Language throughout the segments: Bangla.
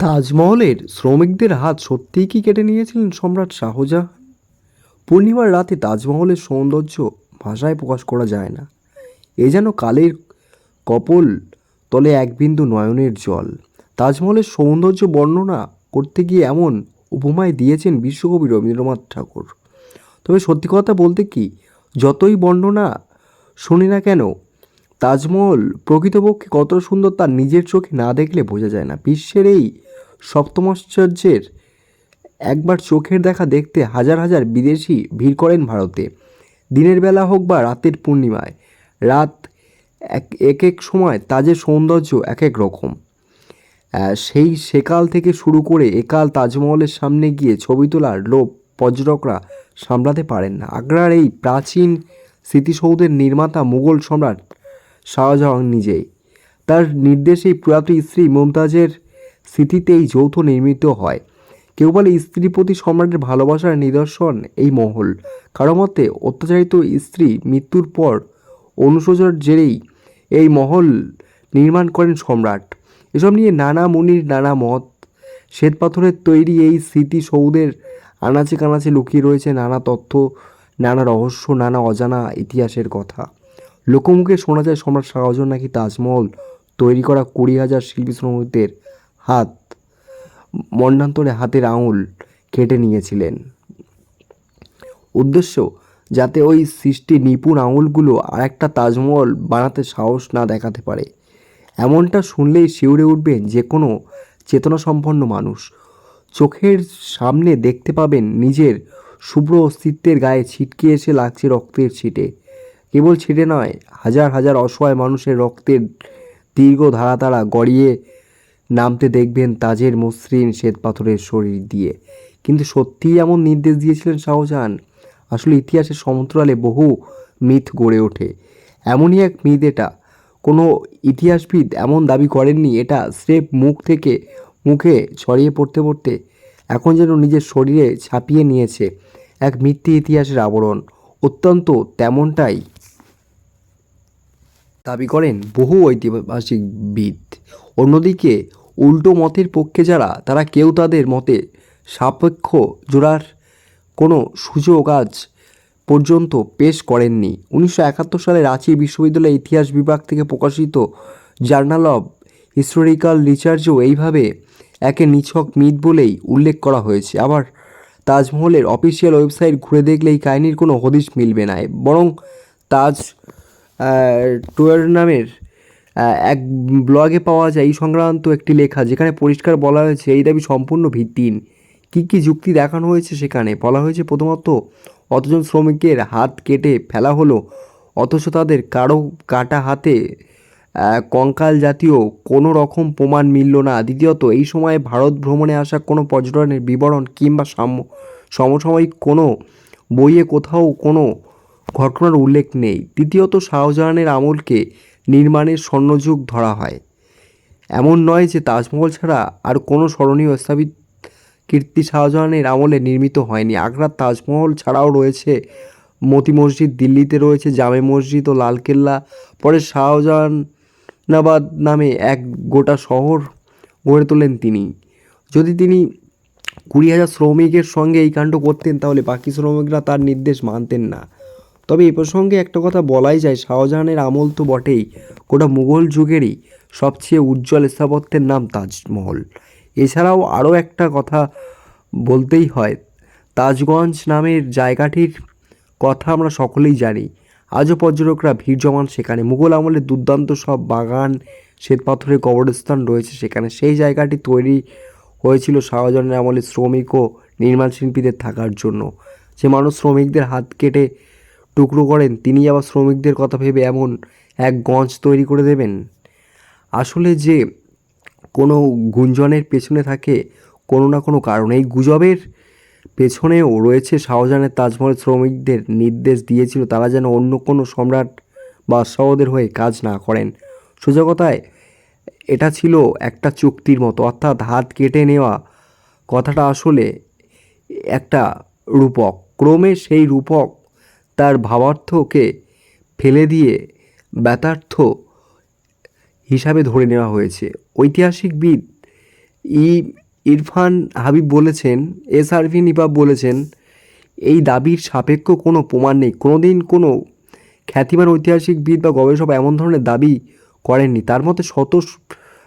তাজমহলের শ্রমিকদের হাত সত্যিই কি কেটে নিয়েছিলেন সম্রাট শাহজাহান? পূর্ণিমার রাতে তাজমহলের সৌন্দর্য ভাষায় প্রকাশ করা যায় না। এ যেন কালের কপল তলে এক বিন্দু নয়নের জল। তাজমহলের সৌন্দর্য বর্ণনা করতে গিয়ে এমন উপমায় দিয়েছেন বিশ্বকবি রবীন্দ্রনাথ ঠাকুর। তবে সত্যি কথা বলতে কি, যতই বর্ণনা শুনি না কেন তাজমহল প্রকৃতপক্ষে কত সুন্দর তার নিজের চোখে না দেখলে বোঝা যায় না। বিশ্বের এই সপ্তমাশ্চর্যের একবার চোখের দেখা দেখতে হাজার হাজার বিদেশি ভিড় করেন ভারতে। দিনের বেলা হোক বা রাতের পূর্ণিমায়, রাত এক এক এক সময় তাজের সৌন্দর্য এক এক রকম। সেই সেকাল থেকে শুরু করে একাল তাজমহলের সামনে গিয়ে ছবি তোলার লোভ পর্যটকরা সামলাতে পারেন না। আগ্রার এই প্রাচীন স্মৃতিসৌধের নির্মাতা মুঘল সম্রাট শাহজাহান নিজেই। তার নির্দেশেই প্রয়াত স্ত্রী মুমতাজের স্মৃতিতেই যৌথ নির্মিত হয়। কেউ বলে স্ত্রীর প্রতি সম্রাটের ভালোবাসার নিদর্শন এই মহল। কারও মতে, অত্যাচারিত স্ত্রী মৃত্যুর পর অনুশোচনার জেরেই এই মহল নির্মাণ করেন সম্রাট। এসব নিয়ে নানা মুনির, নানা মত। শ্বেতপাথরের তৈরি এই স্মৃতিসৌধের আনাচে কানাচে লুকিয়ে রয়েছে নানা তথ্য, নানা রহস্য, নানা অজানা ইতিহাসের কথা। লোকমুখে শোনা যায় সম্রাট শাহজাহান নাকি তাজমহল তৈরি করা কুড়ি হাজার শিল্পী শ্রমিকদের হাত, মন্ডান্তরে হাতের আঙুল কেটে নিয়েছিলেন। উদ্দেশ্য, যাতে ওই সৃষ্টি নিপুণ আঙুলগুলো আর একটা তাজমহল বানাতে সাহস না দেখাতে পারে। এমনটা শুনলেই শিউরে উঠবেন যে কোনো চেতনাসম্পন্ন মানুষ। চোখের সামনে দেখতে পাবেন নিজের শুভ্র অস্তিত্বের গায়ে ছিটকে এসে লাগছে রক্তের ছিটে। কেবল ছিটে নয়, হাজার হাজার অসহায় মানুষের রক্তের দীর্ঘ ধারা তারা গড়িয়ে নামতে দেখবেন তাজের মসৃণ শ্বেতপাথরের শরীর দিয়ে। কিন্তু সত্যিই এমন নির্দেশ দিয়েছিলেন শাহজাহান। আসলে ইতিহাসের সমুদ্রালে বহু মিথ গড়ে ওঠে। এমনই এক মিথ এটা। কোনো ইতিহাসবিদ এমন দাবি করেননি, এটা স্রেফ মুখ থেকে মুখে ছড়িয়ে পড়তে পড়তে এখন যেন নিজের শরীরে ছাপিয়ে নিয়েছে এক মিথ্যে ইতিহাসের আবরণ। অত্যন্ত তেমনটাই দাবি করেন বহু ঐতিহাসিকবিদ অন্যদিকে, উল্টো মতের পক্ষে যারা, তারা কেউ তাদের মতে সাপেক্ষ জোড়ার কোনো সুযোগ আজ পর্যন্ত পেশ করেননি। উনিশশো একাত্তর সালে রাঁচি বিশ্ববিদ্যালয়ের ইতিহাস বিভাগ থেকে প্রকাশিত জার্নাল অব হিস্টোরিক্যাল রিসার্চও এইভাবে একে নিছক মিথ বলেই উল্লেখ করা হয়েছে। আবার তাজমহলের অফিসিয়াল ওয়েবসাইট ঘুরে দেখলে এই কাহিনীর কোনো হদিশ মিলবে না। বরং তাজ টুয়ার নামের এক ব্লগে পাওয়া যায় এই সংক্রান্ত একটি লেখা যেখানে পরিষ্কার বলা হয়েছে এই দাবি সম্পূর্ণ ভিত্তিহীন। কী কী যুক্তি দেখানো হয়েছে সেখানে? বলা হয়েছে প্রথমত, অতজন শ্রমিকের হাত কেটে ফেলা হলো, অথচ তাদের কারও কাটা হাতে কঙ্কাল জাতীয় কোনো রকম প্রমাণ মিলল না। দ্বিতীয়ত, এই সময়ে ভারত ভ্রমণে আসা কোনো পর্যটনের বিবরণ কিংবা সাম, সমসাময়িক কোনো বইয়ে কোথাও কোনো ঘটনার উল্লেখ নেই। তৃতীয়ত শাহজাহানের আমলকে নির্মাণের স্বর্ণযুগ ধরা হয়। এমন নয় যে তাজমহল ছাড়া আর কোনো স্মরণীয় স্থাপিত কীর্তি শাহজাহানের আমলে নির্মিত হয়নি। আগ্রার তাজমহল ছাড়াও রয়েছে মতি মসজিদ, দিল্লিতে রয়েছে জামে মসজিদ ও লালকেল্লা। পরে শাহজাহানাবাদ নামে এক গোটা শহর গড়ে তোলেন তিনি। যদি তিনি কুড়ি হাজার শ্রমিকের সঙ্গে এই কাণ্ড করতেন, তাহলে বাকি শ্রমিকরা তার নির্দেশ মানতেন না। তবে এ প্রসঙ্গে একটা কথা বলাই যায়, শাহজাহানের আমল তো বটেই। গোটা মুঘল যুগেরই সবচেয়ে উজ্জ্বল স্থাপত্যের নাম তাজমহল। এছাড়াও আরও একটা কথা বলতেই হয়, তাজগঞ্জ নামের জায়গাটির কথা আমরা সকলেই জানি। আজও পর্যটকরা ভিড় জমান সেখানে। মুঘল আমলে দুর্দান্ত সব বাগান শ্বেতপাথরের কবরস্থান রয়েছে সেখানে। সেই জায়গাটি তৈরি হয়েছিল শাহজাহানের আমলে শ্রমিক ও নির্মাণ শিল্পীদের থাকার জন্য। যে মানুষ শ্রমিকদের হাত কেটে টুকরো করেন, তিনি আবার শ্রমিকদের কথা ভেবে এমন এক গঞ্জ তৈরি করে দেবেন। আসলে যে কোনো গুঞ্জনের পেছনে থাকে কোনো না কোনো কারণ। এই গুজবের পেছনেও রয়েছে শাহজাহানের তাজমহল শ্রমিকদের নির্দেশ দিয়েছিল, তারা যেন অন্য কোনো সম্রাট বা শাহদের হয়ে কাজ না করেন। সোজা কথায়, এটা ছিল একটা চুক্তির মতো, অর্থাৎ হাত কেটে নেওয়া কথাটা আসলে একটা রূপক। ক্রমে সেই রূপক তার ভাবার্থকে ফেলে দিয়ে ব্যথার্থ হিসাবে ধরে নেওয়া হয়েছে। ঐতিহাসিকবিদ ই ইরফান হাবিব বলেছেন, এস আরভি নিপাব বলেছেন, এই দাবির সাপেক্ষ কোনো প্রমাণ নেই। কোনোদিন কোনো খ্যাতিমান ঐতিহাসিকবিদ বা গবেষক এমন ধরনের দাবি করেননি। তার মতে শত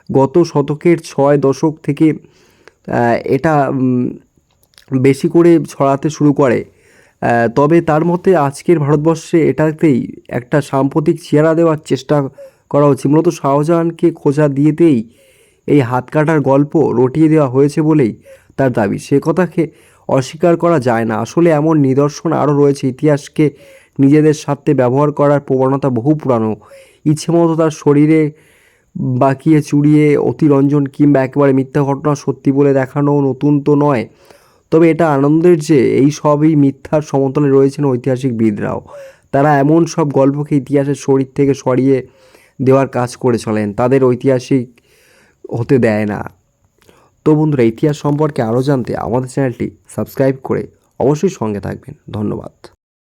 গত শতকের ছয় দশক থেকে এটা বেশি করে ছড়াতে শুরু করে। তবে তার মতে আজকের ভারতবর্ষে এটাতেই একটা সাম্প্রতিক চেহারা দেওয়ার চেষ্টা করা হচ্ছে। মূলত শাহজাহানকে খোঁজা দিয়েতেই এই হাত কাটার গল্প রটিয়ে দেওয়া হয়েছে বলেই তার দাবি। সে কথাকে অস্বীকার করা যায় না। আসলে এমন নিদর্শন আরও রয়েছে ইতিহাসকে নিজেদের স্বার্থে ব্যবহার করার প্রবণতা বহু পুরানো। ইচ্ছে মতো তার শরীরে বাকিয়ে চুড়িয়ে অতিরঞ্জন কিংবা একেবারে মিথ্যা ঘটনা সত্যি বলে দেখানো নতুন তো নয়। তবে এটা আনন্দের যে এই সবই মিথ্যার সমতলে রয়েছেন ঐতিহাসিক বিদরাও তারা এমন সব গল্পকে ইতিহাসের শরীর থেকে সরিয়ে দেওয়ার কাজ করে চলেন, তাদের ঐতিহাসিক হতে দেয় না। তো বন্ধুরা, ইতিহাস সম্পর্কে আরও জানতে আমাদের চ্যানেলটি সাবস্ক্রাইব করে অবশ্যই সঙ্গে থাকবেন। ধন্যবাদ।